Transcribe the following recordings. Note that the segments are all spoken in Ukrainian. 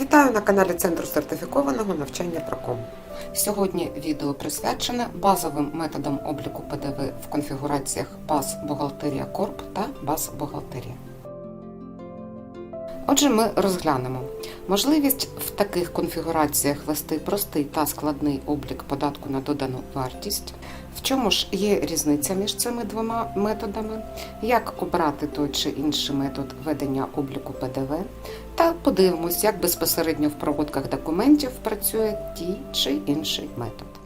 Вітаю на каналі Центру сертифікованого навчання Проком. Сьогодні відео присвячене базовим методам обліку ПДВ в конфігураціях баз Бухгалтерія Корп та баз Бухгалтерія. Отже, ми розглянемо можливість в таких конфігураціях вести простий та складний облік податку на додану вартість. В чому ж є різниця між цими двома методами, як обрати той чи інший метод ведення обліку ПДВ, та подивимось, як безпосередньо в проводках документів працює ті чи інший метод.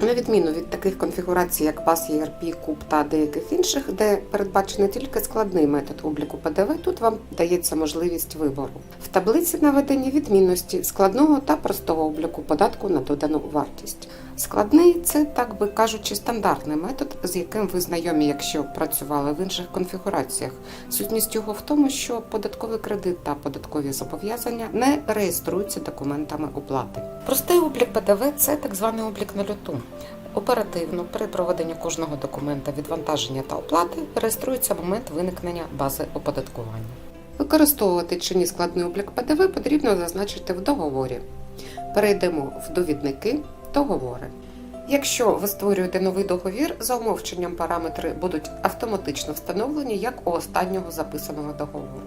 На відміну від таких конфігурацій, як BAS, ERP, Куб та деяких інших, де передбачений тільки складний метод обліку ПДВ, тут вам дається можливість вибору. В таблиці наведені відмінності складного та простого обліку податку на додану вартість. Складний це, так би кажучи, стандартний метод, з яким ви знайомі, якщо працювали в інших конфігураціях. Сутність його в тому, що податковий кредит та податкові зобов'язання не реєструються документами оплати. Простий облік ПДВ це так званий облік на льоту. Оперативно при проведенні кожного документа відвантаження та оплати реєструється момент виникнення бази оподаткування. Використовувати чи ні складний облік ПДВ потрібно зазначити в договорі. Перейдемо в довідники договори. Якщо ви створюєте новий договір, за умовченням параметри будуть автоматично встановлені як у останнього записаного договору.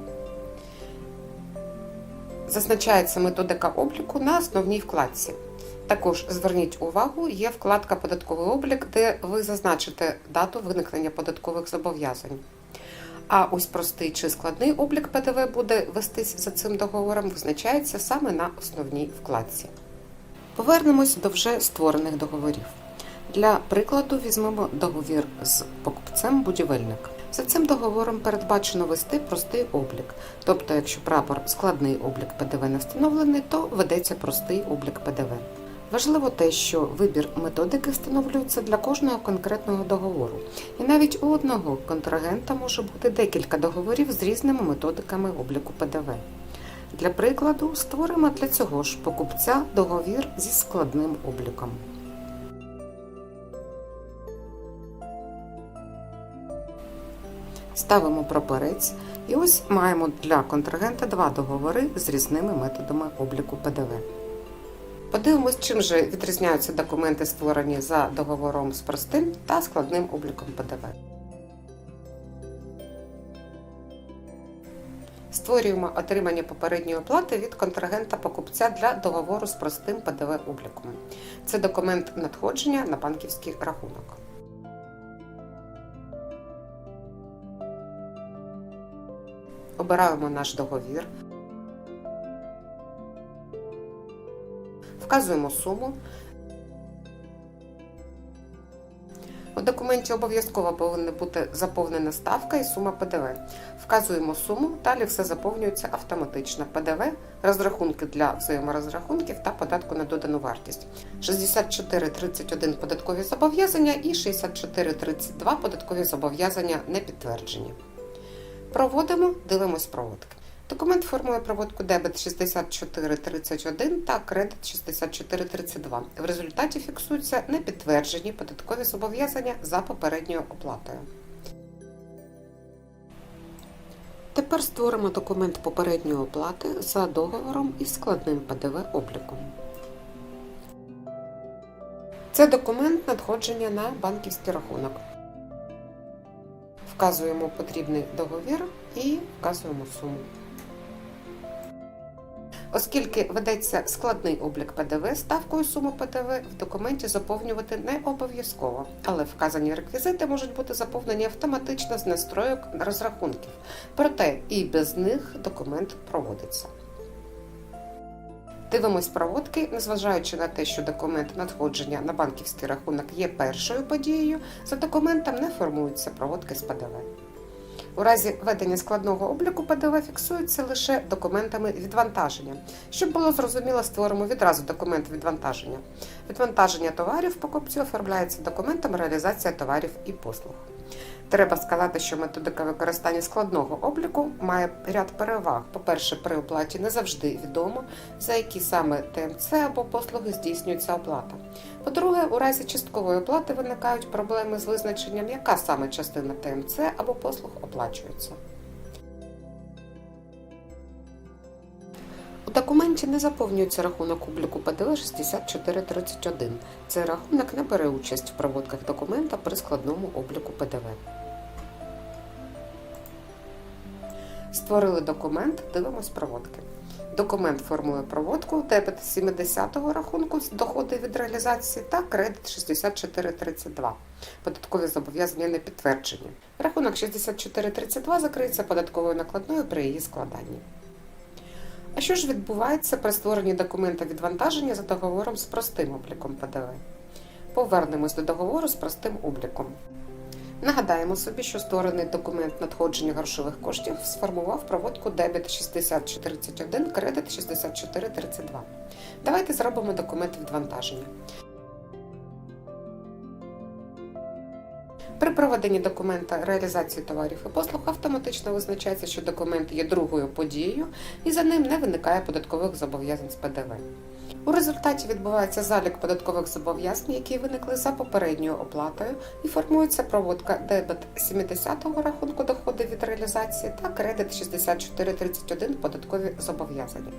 Зазначається методика обліку на основній вкладці. Також зверніть увагу, є вкладка Податковий облік, де ви зазначите дату виникнення податкових зобов'язань. А ось простий чи складний облік ПДВ буде вестись за цим договором, визначається саме на основній вкладці. Повернемось до вже створених договорів. Для прикладу візьмемо договір з покупцем будівельник. За цим договором передбачено вести простий облік. Тобто, якщо прапор складний облік ПДВ не встановлений, то ведеться простий облік ПДВ. Важливо те, що вибір методики встановлюється для кожного конкретного договору, і навіть у одного контрагента може бути декілька договорів з різними методиками обліку ПДВ. Для прикладу, створимо для цього ж покупця договір зі складним обліком. Ставимо прапорець і ось маємо для контрагента два договори з різними методами обліку ПДВ. Подивимось, чим же відрізняються документи, створені за договором з простим та складним обліком ПДВ. Створюємо отримання попередньої оплати від контрагента покупця для договору з простим ПДВ обліком. Це документ надходження на банківський рахунок. Обираємо наш договір. Вказуємо суму. У документі обов'язково повинна бути заповнена ставка і сума ПДВ. Вказуємо суму, далі все заповнюється автоматично. ПДВ, розрахунки для взаєморозрахунків та податку на додану вартість. 64,31 податкові зобов'язання і 64,32 податкові зобов'язання не підтверджені. Проводимо, дивимось проводки. Документ формує проводку дебет 6431 та кредит 6432. В результаті фіксуються непідтверджені податкові зобов'язання за попередньою оплатою. Тепер створимо документ попередньої оплати за договором із складним ПДВ обліком. Це документ надходження на банківський рахунок. Вказуємо потрібний договір і вказуємо суму. Оскільки ведеться складний облік ПДВ, ставкою суму ПДВ в документі заповнювати не обов'язково, але вказані реквізити можуть бути заповнені автоматично з настройок розрахунків. Проте і без них документ проводиться. Дивимось проводки, незважаючи на те, що документ надходження на банківський рахунок є першою подією, за документом не формуються проводки з ПДВ. У разі ведення складного обліку ПДВ фіксується лише документами відвантаження. Щоб було зрозуміло, створимо відразу документ відвантаження. Відвантаження товарів покупцю оформляється документом реалізація товарів і послуг. Треба сказати, що методика використання складного обліку має ряд переваг. По-перше, при оплаті не завжди відомо, за які саме ТМЦ або послуги здійснюється оплата. По-друге, у разі часткової оплати виникають проблеми з визначенням, яка саме частина ТМЦ або послуг оплачується. У документі не заповнюється рахунок обліку ПДВ 6431. Цей рахунок не бере участь в проводках документа при складному обліку ПДВ. Створили документ, дивимось проводки. Документ формує проводку, дебет 70-го рахунку з доходи від реалізації та кредит 6432. Податкові зобов'язання не підтверджені. Рахунок 6432 закриється податковою накладною при її складанні. А що ж відбувається при створенні документа відвантаження за договором з простим обліком ПДВ? Повернемось до договору з простим обліком. Нагадаємо собі, що створений документ надходження грошових коштів сформував проводку дебет 6431, кредит 6432. Давайте зробимо документ відвантаження. При проведенні документа реалізації товарів і послуг автоматично визначається, що документ є другою подією і за ним не виникає податкових зобов'язань з ПДВ. У результаті відбувається залік податкових зобов'язань, які виникли за попередньою оплатою, і формується проводка дебет 70-го рахунку доходи від реалізації та кредит 6431 податкові зобов'язання.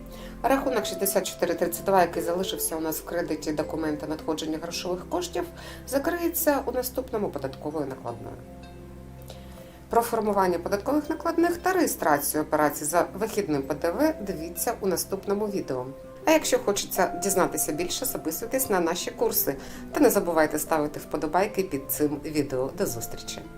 Рахунок 6432, який залишився у нас в кредиті документа надходження грошових коштів, закриється у наступному податковою накладною. Про формування податкових накладних та реєстрацію операцій за вихідним ПДВ дивіться у наступному відео. А якщо хочеться дізнатися більше, записуйтесь на наші курси та не забувайте ставити вподобайки під цим відео. До зустрічі!